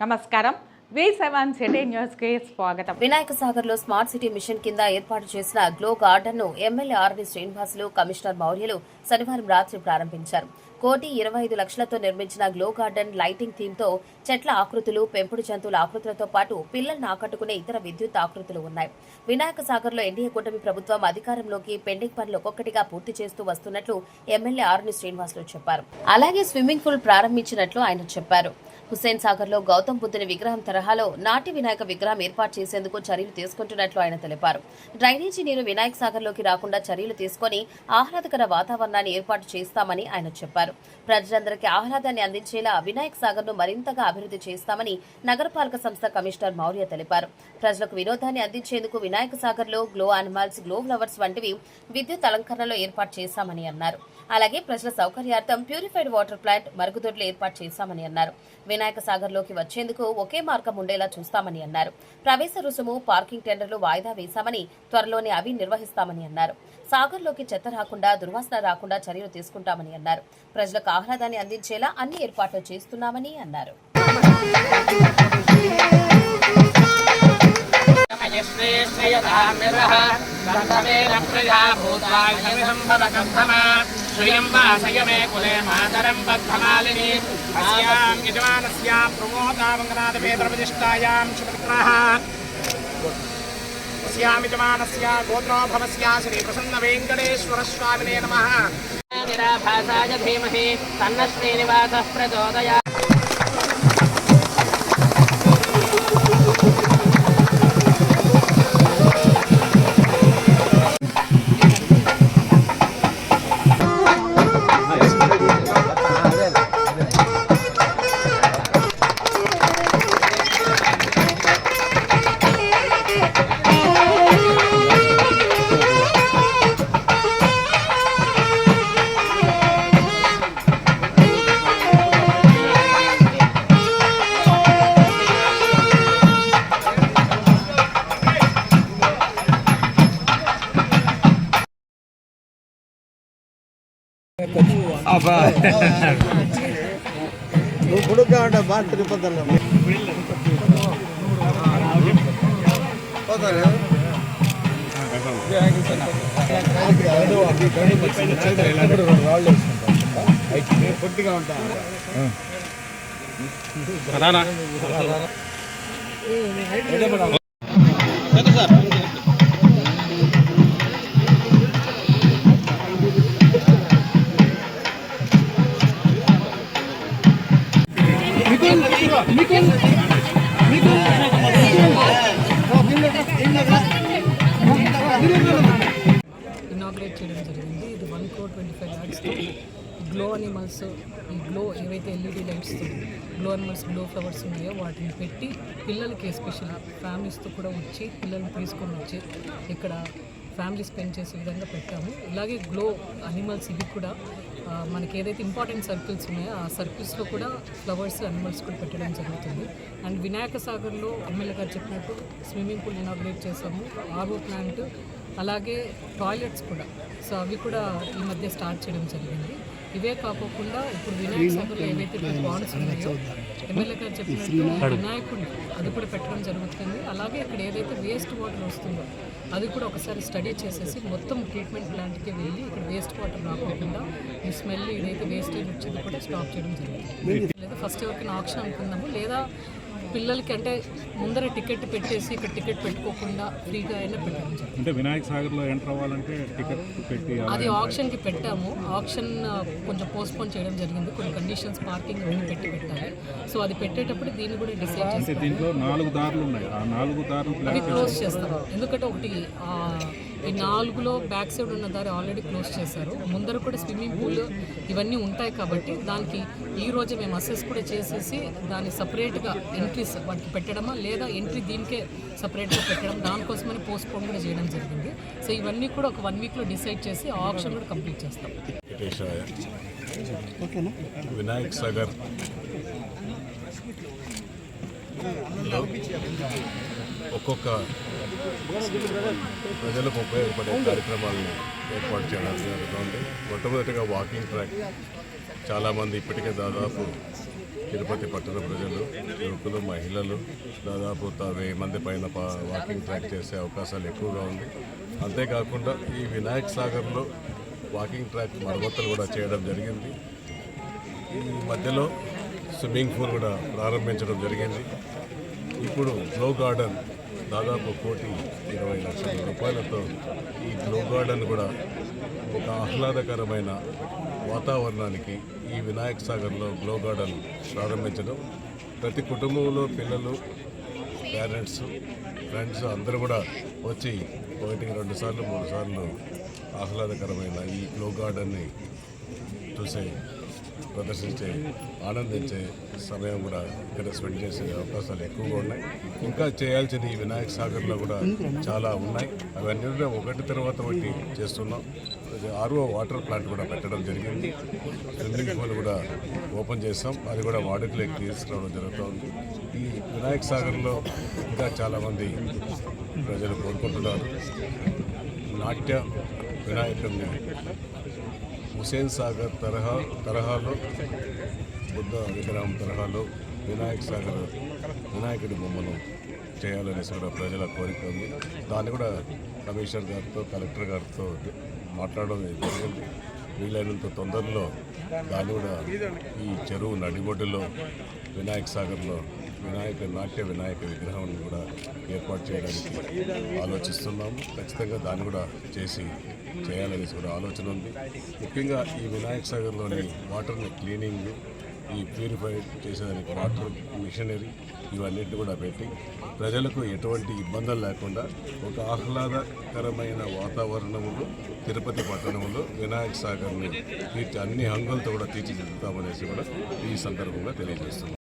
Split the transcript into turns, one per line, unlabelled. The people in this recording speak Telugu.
నమస్కారం. వి సెవెన్ సిటీ న్యూస్కి స్వాగతం.
వినాయక సాగర్లో స్మార్ట్ సిటీ మిషన్ కింద ఏర్పాటు చేసిన గ్లో గార్డెన్ను ఎమ్మెల్యే ఆర్వి శ్రీనివాసులు కమిషనర్ మౌర్యలు శనివారం రాత్రి ప్రారంభించారు. కోటి ఇరవై ఐదు లక్షలతో నిర్మించిన గ్లో గార్డెన్ లైటింగ్ థీమ్తో చెట్ల ఆకృతులు పెంపుడు జంతువుల ఆకృతులతో పాటు పిల్లల్ని ఆకట్టుకునే ఇతర విద్యుత్ ఆకృతులు ఉన్నాయి. వినాయక సాగర్లో ఎన్డీఏ కూటమి ప్రభుత్వం అధికారంలోకి పెండింగ్ పనులు ఒక్కొక్కటిగా పూర్తి చేస్తూ వస్తున్నట్లు ఎమ్మెల్యే ఆర్ని శ్రీనివాసులు చెప్పారు. అలాగే స్విమ్మింగ్ పూల్ ప్రారంభించినట్లు ఆయన చెప్పారు. హుస్సేన్ సాగర్లో గౌతమ్ బుద్ధుని విగ్రహం తరహాలో నాటి వినాయక విగ్రహం ఏర్పాటు చేసేందుకు చర్యలు తీసుకుంటున్నట్లు ఆయన తెలిపారు. డ్రైనేజీ నీరు వినాయక సాగర్లోకి రాకుండా చర్యలు తీసుకొని ఆహ్లాదకర వాతావరణాన్ని ఏర్పాటు చేస్తామని ఆయన చెప్పారు. ప్రజలందరికీ ఆహ్లాదాన్ని అందించేలా వినాయక సాగర్ను మరింతగా అభివృద్ధి చేస్తామని నగరపాలక సంస్థ కమిషనర్ మౌర్య తెలిపారు. ప్రజలకు వినోదాన్ని అందించేందుకు వినాయక సాగర్లో గ్లో అనిమల్స్ గ్లో ఫ్లవర్స్ వంటివి విద్యుత్ అలంకరణలో ఏర్పాటు చేశామని అన్నారు. అలాగే ప్రజల సౌకర్యార్థం ప్యూరిఫైడ్ వాటర్ ప్లాంట్ మరుగుదొడ్లు ఏర్పాటు చేశామని అన్నారు. వినాయక సాగర్లోకి వచ్చేందుకు ఒకే మార్గం ఉండేలా చూస్తామని అన్నారు. ప్రవేశ రుసుము పార్కింగ్ టెండర్లు వాయిదా వేశామని త్వరలోనే అవి నిర్వహిస్తామని అన్నారు. సాగర్లోకి చెత్త రాకుండా దుర్వాసన రాకుండా చర్యలు తీసుకుంటామని అన్నారు. ప్రజలకు ఆహ్లాదాన్ని అందించేలా అన్ని ఏర్పాట్లు చేస్తున్నామని అన్నారు.
కర్తవేన ప్రజా భూతాయ సంపద కర్తమా वासय मे कुले मातरं बद्धमालिनी अस्यां यजमानस्यां प्रमोदामङ्गनाथपेत्रप्रतिष्ठायां शुभक्रः अस्यां यजमानस्य गोत्रोभवस्य श्रीप्रसन्नवेङ्कटेश्वरस्वामिने नमः निराभासाय धीमहि तन्न श्रीनिवासः प्रचोदयात्
నువ్వు పొడుగ్గా ఉంటావు బాగా
ఇనాగ్రేట్ చేయడం జరిగింది. ఇది వన్ క్రోర్ ట్వంటీ ఫైవ్ ల్యాక్స్తో గ్లో అనిమల్స్ ఈ గ్లో ఏవైతే LED lights glow animals glow flowers ఉన్నాయో వాటిని పెట్టి పిల్లలకి ఎస్పెషల్ ఫ్యామిలీస్తో కూడా వచ్చి పిల్లల్ని తీసుకొని వచ్చి ఇక్కడ ఫ్యామిలీ స్పెండ్ చేసే విధంగా పెట్టాము. ఇలాగే గ్లో అనిమల్స్ ఇవి కూడా మనకి ఏదైతే ఇంపార్టెంట్ సర్కిల్స్ ఉన్నాయో ఆ సర్కిల్స్లో కూడా ఫ్లవర్స్ అనిమల్స్ కూడా పెట్టడం జరుగుతుంది. అండ్ వినాయక సాగర్లో ఎమ్మెల్యే గారు చెప్పినట్టు స్విమ్మింగ్ పూల్ ఇనాగ్రేట్ చేసాము ఆర్ఓ ప్లాంట్ అలాగే టాయిలెట్స్ కూడా. సో అవి కూడా ఈ మధ్య స్టార్ట్ చేయడం జరిగింది. ఇవే కాకోకుండా ఇప్పుడు వినాయక సాగర్లో ఏవైతే బాండ్స్ ఉన్నాయో ఎమ్మెల్యే గారు చెప్పినట్టు వినాయకుడిని అది కూడా పెట్టడం జరుగుతుంది. అలాగే ఇక్కడ ఏదైతే వేస్ట్ వాటర్ వస్తుందో అది కూడా ఒకసారి స్టడీ చేసేసి మొత్తం ట్రీట్మెంట్ ప్లాంట్కి వెళ్ళి ఇక్కడ వేస్ట్ వాటర్ రాకోకుండా ఈ స్మెల్ ఏదైతే వేస్టేజ్ వచ్చేది కూడా స్టాప్ చేయడం జరుగుతుంది. లేదా ఫస్ట్ ఎవరికైనా ఆప్షన్ అనుకుందాము లేదా పిల్లలకి అంటే ముందర టికెట్ పెట్టేసి ఇక్కడ టికెట్ పెట్టుకోకుండా ఫ్రీగా అయినా జరుగుతుంది
అంటే వినాయక సాగర్లో ఎంటర్ అవ్వాలంటే టికెట్ పెట్టి
అది ఆప్షన్కి పెట్టాము. ఆప్షన్ కొంచెం పోస్ట్పోన్ చేయడం జరిగింది. కొన్ని కండిషన్స్ పార్కింగ్ అన్ని పెట్టి పెట్టాలి. సో అది పెట్టేటప్పుడు దీన్ని కూడా డిసైడ్ చేసి
దీంట్లో నాలుగు దారులు ఉన్నాయి. ఆ నాలుగు దారులు
క్లోజ్ చేస్తారు ఎందుకంటే ఒకటి ఈ నాలుగులో బ్యాక్ సైడ్ ఉన్న దారి ఆల్రెడీ క్లోజ్ చేశారు. ముందర కూడా స్విమ్మింగ్ పూల్ ఇవన్నీ ఉంటాయి కాబట్టి దానికి ఈ రోజు మేము అసెస్ కూడా చేసేసి దాన్ని సపరేట్గా ఎంట్రీస్ వాటికి పెట్టడమా లేదా ఎంట్రీ దీనికే సపరేట్గా పెట్టడం దానికోసమని పోస్ట్ పోన్ కూడా చేయడం జరిగింది. సో ఇవన్నీ కూడా ఒక వన్ వీక్లో డిసైడ్ చేసి ఆ ఆప్షన్ కూడా కంప్లీట్ చేస్తాం.
వినాయక్ సాగర్. ఒక్కొక్క ప్రజలకు ఉపయోగపడే కార్యక్రమాలను ఏర్పాటు చేయడం జరుగుతుంది మొట్టమొదటిగా వాకింగ్ ట్రాక్. చాలామంది ఇప్పటికే దాదాపు తిరుపతి పట్టణ ప్రజలు యువకులు మహిళలు దాదాపు వెయ్యి మంది పైన పా- వాకింగ్ ట్రాక్ చేసే అవకాశాలు ఎక్కువగా ఉంది. అంతేకాకుండా ఈ వినాయక్ సాగర్లో వాకింగ్ ట్రాక్ మరమ్మతులు కూడా చేయడం జరిగింది. ఈ మధ్యలో స్విమ్మింగ్ పూల్ కూడా ప్రారంభించడం జరిగింది. ఇప్పుడు గ్లో గార్డెన్ దాదాపు కోటి ఇరవై లక్షల రూపాయలతో ఈ గ్లో గార్డెన్ కూడా ఒక ఆహ్లాదకరమైన వాతావరణానికి ఈ వినాయక సాగర్లో గ్లో గార్డెన్ ప్రారంభించడం. ప్రతి కుటుంబంలో పిల్లలు పేరెంట్స్ ఫ్రెండ్స్ అందరూ కూడా వచ్చి ఒకటి రెండు సార్లు మూడు సార్లు ఆహ్లాదకరమైన ఈ గ్లో గార్డెన్ని చూసే ప్రదర్శించే ఆనందించే సమయం కూడా ఇక్కడ స్పెండ్ చేసే అవకాశాలు ఎక్కువగా ఉన్నాయి. ఇంకా చేయాల్సింది ఈ వినాయక సాగర్లో కూడా చాలా ఉన్నాయి. అవన్నీ ఒకటి తర్వాత ఒకటి చేస్తున్నాం. ఆర్ఓ వాటర్ ప్లాంట్ కూడా పెట్టడం జరిగింది. స్విమ్మింగ్ పూల్ కూడా ఓపెన్ చేస్తాం. అది కూడా వాడుకలోకి తీసుకురావడం జరుగుతుంది. ఈ వినాయక సాగర్లో ఇంకా చాలామంది ప్రజలు కోరుకుంటున్నారు. నాట్య వినాయకుడిని హుసేన్ సాగర్ తరహా తరహాలో బుద్ధ విగ్రహం తరహాలో వినాయక సాగర్ వినాయకుడి బొమ్మను చేయాలనేసి కూడా ప్రజల కోరిక ఉంది. దాన్ని కూడా కమిషనర్ గారితో కలెక్టర్ గారితో మాట్లాడడం జరిగింది. వీలైనంత తొందరలో దాన్ని కూడా ఈ చెరువు నడిబొడ్డులో వినాయక సాగర్లో వినాయక నాట్య వినాయక విగ్రహం కూడా ఏర్పాటు చేయడానికి ఆలోచిస్తున్నాము. ఖచ్చితంగా దాన్ని కూడా చేసి చేయాలనేసి కూడా ఆలోచన ఉంది. ముఖ్యంగా ఈ వినాయక సాగర్లోని వాటర్ని క్లీనింగ్ ఈ ప్యూరిఫై చేసేదానికి వాటర్ మిషనరీ ఇవన్నిటిని కూడా పెట్టి ప్రజలకు ఎటువంటి ఇబ్బందులు లేకుండా ఒక ఆహ్లాదకరమైన వాతావరణంలో తిరుపతి పట్టణంలో వినాయక సాగర్ని తీర్చి అన్ని హంగులతో కూడా తీర్చిదిద్దుతామనేసి కూడా ఈ సందర్భంగా తెలియజేస్తున్నాం.